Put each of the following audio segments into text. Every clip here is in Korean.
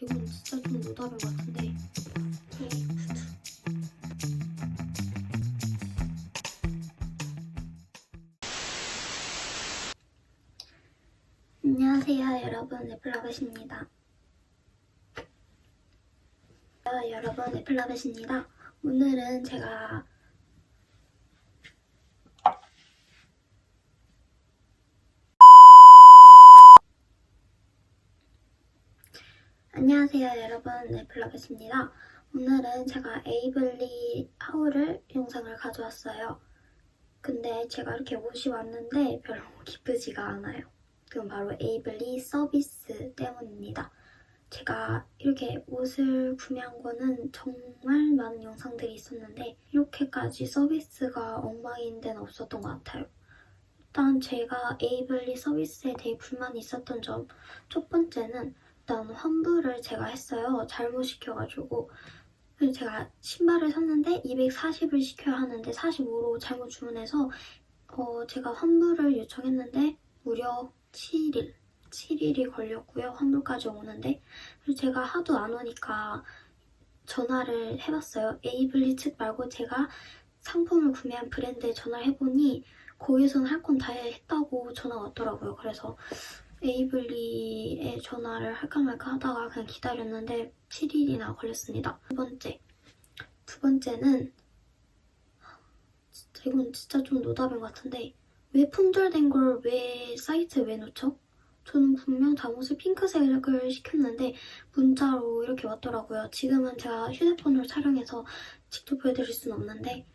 이건 진짜 좀 노답인 것 같은데. 예, 후드. 안녕하세요, 여러분. 애플라벳입니다. 아, 여러분, 애플라벳입니다. 오늘은 제가 안녕하세요 여러분 네플라벳입니다. 오늘은 제가 에이블리 하울을 영상을 가져왔어요. 근데 제가 이렇게 옷이 왔는데 별로 기쁘지가 않아요. 그건 바로 에이블리 서비스 때문입니다. 제가 이렇게 옷을 구매한 거는 정말 많은 영상들이 있었는데 이렇게까지 서비스가 엉망인 데는 없었던 것 같아요. 일단 제가 에이블리 서비스에 대해 불만이 있었던 점 첫 번째는 일단 환불을 제가 했어요. 잘못 시켜가지고. 그래서 제가 신발을 샀는데 240을 시켜야 하는데 45로 잘못 주문해서 어, 제가 환불을 요청했는데 무려 7일, 7일이 걸렸고요. 환불까지 오는데. 그래서 제가 하도 안 오니까 전화를 해봤어요. 에이블리 측 말고 제가 상품을 구매한 브랜드에 전화를 해보니 거기서는 할건 다 했다고 전화가 왔더라고요. 그래서 에이블리에 전화를 할까 말까 하다가 그냥 기다렸는데 7일이나 걸렸습니다. 두 번째. 두 번째는 진짜 이건 진짜 좀 노답인 것 같은데 왜 품절된 걸 왜 사이트에 왜 놓죠? 저는 분명 잠옷을 핑크색을 시켰는데 문자로 이렇게 왔더라고요. 지금은 제가 휴대폰으로 촬영해서 직접 보여드릴 수는 없는데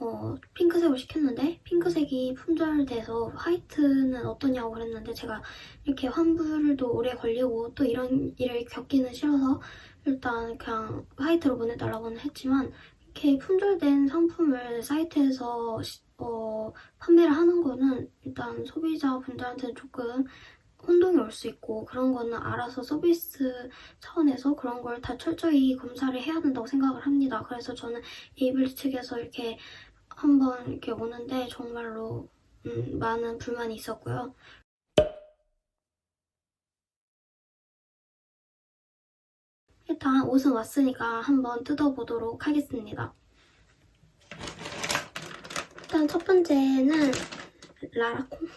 어, 핑크색을 시켰는데 핑크색이 품절돼서 화이트는 어떠냐고 그랬는데 제가 이렇게 환불도 오래 걸리고 또 이런 일을 겪기는 싫어서 일단 그냥 화이트로 보내달라고는 했지만 이렇게 품절된 상품을 사이트에서 시- 어, 판매를 하는 거는 일단 소비자분들한테는 조금 혼동이 올 수 있고 그런 거는 알아서 서비스 차원에서 그런 걸 다 철저히 검사를 해야 된다고 생각을 합니다. 그래서 저는 에이블리 측에서 이렇게 한번 이렇게 오는데 정말로 음, 많은 불만이 있었고요. 일단 옷은 왔으니까 한번 뜯어보도록 하겠습니다. 일단 첫 번째는 라라콩.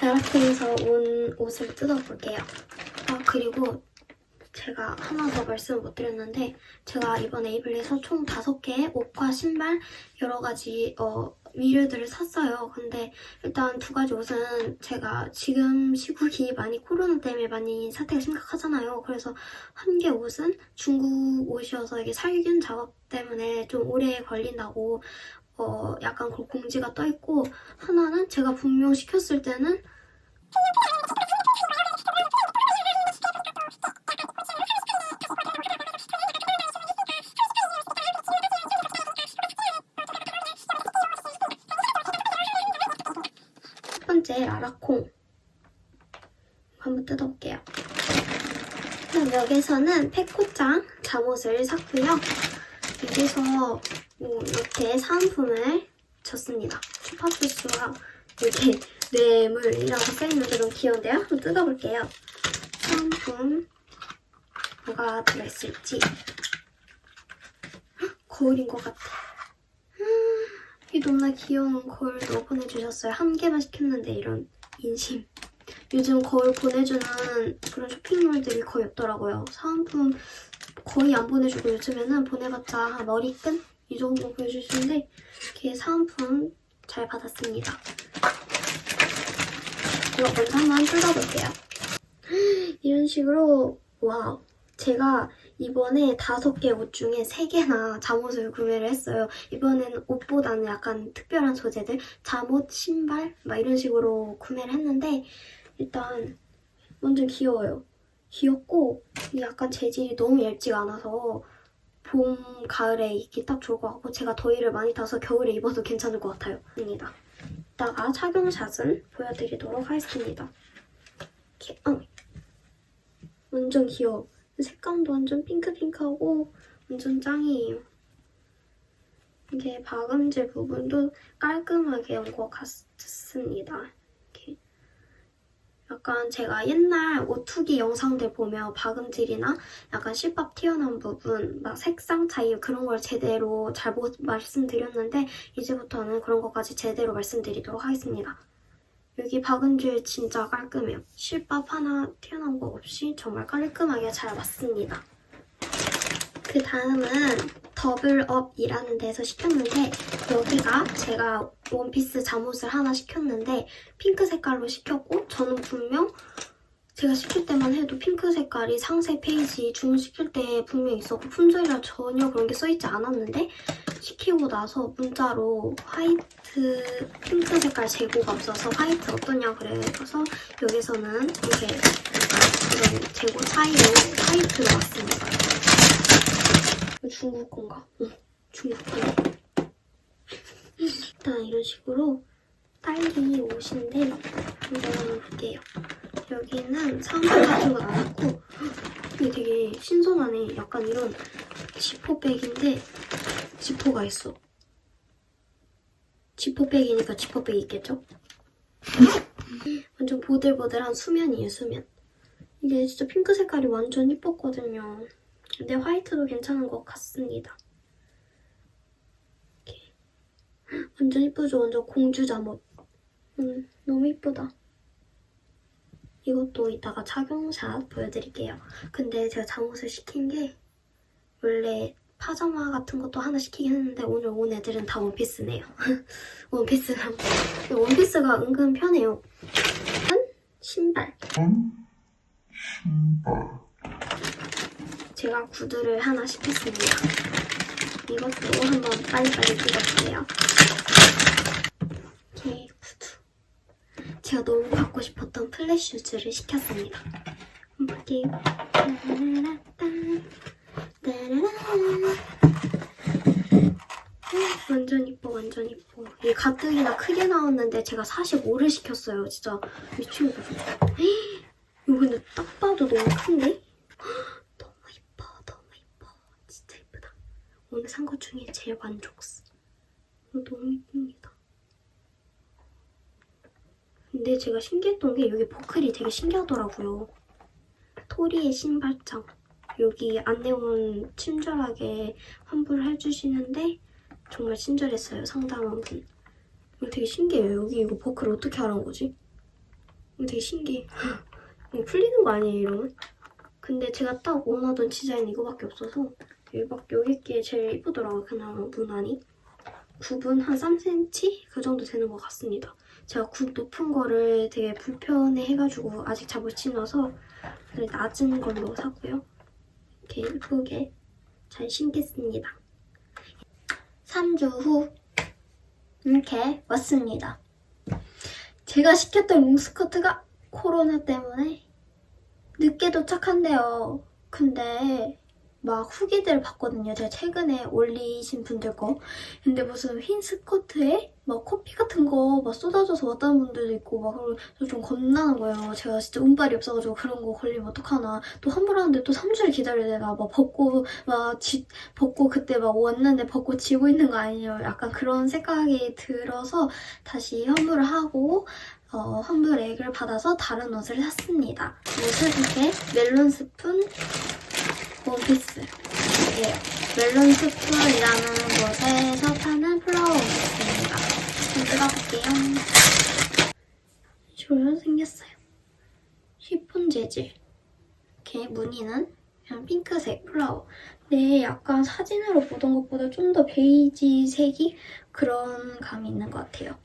라라콩에서 온 옷을 뜯어볼게요. 아, 그리고 제가 하나 더 말씀 못 드렸는데 제가 이번 에이블리에서 총 5개의 옷과 신발 여러 가지 어, 위류들을 샀어요. 근데 일단 두 가지 옷은 제가 지금 시국이 많이 코로나 때문에 많이 사태가 심각하잖아요. 그래서 한 개 옷은 중국 옷이어서 이게 살균 작업 때문에 좀 오래 걸린다고 어, 약간 그 공지가 떠 있고 하나는 제가 분명 시켰을 때는 첫 번째 라라콩 한번 뜯어볼게요. 그럼 여기서는 페코짱 잠옷을 샀고요. 여기서 뭐 이렇게 사은품을 줬습니다. 슈퍼주스와 이렇게 뇌물이라고 써있는데 너무 귀여운데요? 한번 뜯어볼게요. 사은품 뭐가 들어있을지 헉, 거울인 것 같아. 음, 이 너무나 귀여운 거울도 보내주셨어요. 한 개만 시켰는데 이런 인심. 요즘 거울 보내주는 그런 쇼핑몰들이 거의 없더라고요. 사은품 거의 안 보내주고 요즘에는 보내봤자 머리끈? 이 정도 보여주시는데 이렇게 사은품 잘 받았습니다. 이거 먼저 한번 뜯어볼게요. 이런 식으로 와우 제가 이번에 다섯 개 옷 중에 세 개나 잠옷을 구매를 했어요. 이번에는 옷보다는 약간 특별한 소재들 잠옷, 신발 막 이런 식으로 구매를 했는데 일단 완전 귀여워요. 귀엽고 이 약간 재질이 너무 얇지가 않아서 봄, 가을에 입기 딱 좋을 것 같고 제가 더위를 많이 타서 겨울에 입어도 괜찮을 것 같아요. 입니다. 이따가 착용샷은 보여드리도록 하겠습니다. 이렇게, 어. 완전 귀여워. 색감도 완전 핑크핑크하고 완전 짱이에요. 이게 박음질 부분도 깔끔하게 온것 같습니다. 이렇게 약간 제가 옛날 오투기 영상들 보면 박음질이나 약간 실밥 튀어나온 부분, 막 색상 차이 그런 걸 제대로 잘 못 말씀드렸는데 이제부터는 그런 것까지 제대로 말씀드리도록 하겠습니다. 여기 박음질 진짜 깔끔해요. 실밥 하나 튀어나온 거 없이 정말 깔끔하게 잘 왔습니다. 그 다음은 더블업이라는 데서 시켰는데 여기가 제가 원피스 잠옷을 하나 시켰는데 핑크 색깔로 시켰고 저는 분명 제가 시킬 때만 해도 핑크 색깔이 상세 페이지 주문시킬 때 분명히 있었고 품절이라 전혀 그런 게 써있지 않았는데 시키고 나서 문자로 화이트 핑크 색깔 재고가 없어서 화이트 어떠냐 그래서 여기서는 이렇게 이런 재고 사이로 화이트로 왔습니다. 중국 건가? 응, 중국 건가? 일단 이런 식으로 딸기 옷인데 한번 볼게요. 여기는 사물 같은 건안 있고 이게 되게 신선하네. 약간 이런 지퍼백인데 지퍼가 있어. 지퍼백이니까 지퍼백 있겠죠? 완전 보들보들한 수면이에요, 수면. 이게 진짜 핑크 색깔이 완전 이뻤거든요. 근데 화이트도 괜찮은 것 같습니다. 완전 이쁘죠? 완전 공주 잠옷. 음, 너무 이쁘다. 이것도 이따가 착용샷 보여드릴게요. 근데 제가 잠옷을 시킨 게 원래 파자마 같은 것도 하나 시키긴 했는데 오늘 온 애들은 다 원피스네요. 원피스랑 원피스가 은근 편해요. 한 신발. 제가 구두를 하나 시켰습니다. 이것도 한번 빨리빨리 뜯어볼게요. 제가 너무 갖고 싶었던 플랫슈즈를 시켰습니다. 완전 이뻐, 완전 이뻐. 이게 가뜩이나 크게 나왔는데 제가 45를 시켰어요. 진짜 미친 거죠. 이거 근데 딱 봐도 너무 큰데? 너무 이뻐, 너무 이뻐. 진짜 이쁘다. 오늘 산 것 중에 제일 만족스. 너무 이쁩니다. 근데 제가 신기했던 게 여기 버클이 되게 신기하더라고요. 토리의 신발장. 여기 안내원 친절하게 환불을 해주시는데 정말 친절했어요. 상담원 분. 이거 되게 신기해요. 여기 이거 버클 어떻게 하는 거지? 이거 되게 신기해. 풀리는 거 아니에요, 이러면? 근데 제가 딱 원하던 디자인 이거밖에 없어서 여기, 여기 게 제일 이쁘더라고요, 그냥 무난히. 굽은 한 3cm? 그 정도 되는 것 같습니다. 제가 굽 높은 거를 되게 불편해 해가지고 아직 잘 못 신어서 낮은 걸로 사고요. 이렇게 예쁘게 잘 신겠습니다. 3주 후 이렇게 왔습니다. 제가 시켰던 롱스커트가 코로나 때문에 늦게 도착한대요. 근데 막 후기들 봤거든요. 제가 최근에 올리신 분들 거. 근데 무슨 흰 스커트에 막 커피 같은 거 막 쏟아져서 왔다는 분들도 있고 막 그래서 좀 겁나는 거예요. 제가 진짜 운빨이 없어가지고 그런 거 걸리면 어떡하나. 또 환불하는데 또 3주를 기다려야 되나. 막 벗고 막 지, 벗고 그때 막 왔는데 벗고 지고 있는 거 아니에요. 약간 그런 생각이 들어서 다시 환불을 하고 어, 환불액을 받아서 다른 옷을 샀습니다. 옷을 이렇게 멜론 스푼 원피스예요. 멜론 스푼이라는 곳에서 파는 플라워 원피스입니다. 좀 뜯어볼게요. 이런 생겼어요. 쉬폰 재질. 이렇게 무늬는 그냥 핑크색 플라워. 네, 약간 사진으로 보던 것보다 좀 더 베이지 색이 그런 감이 있는 것 같아요.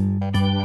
Música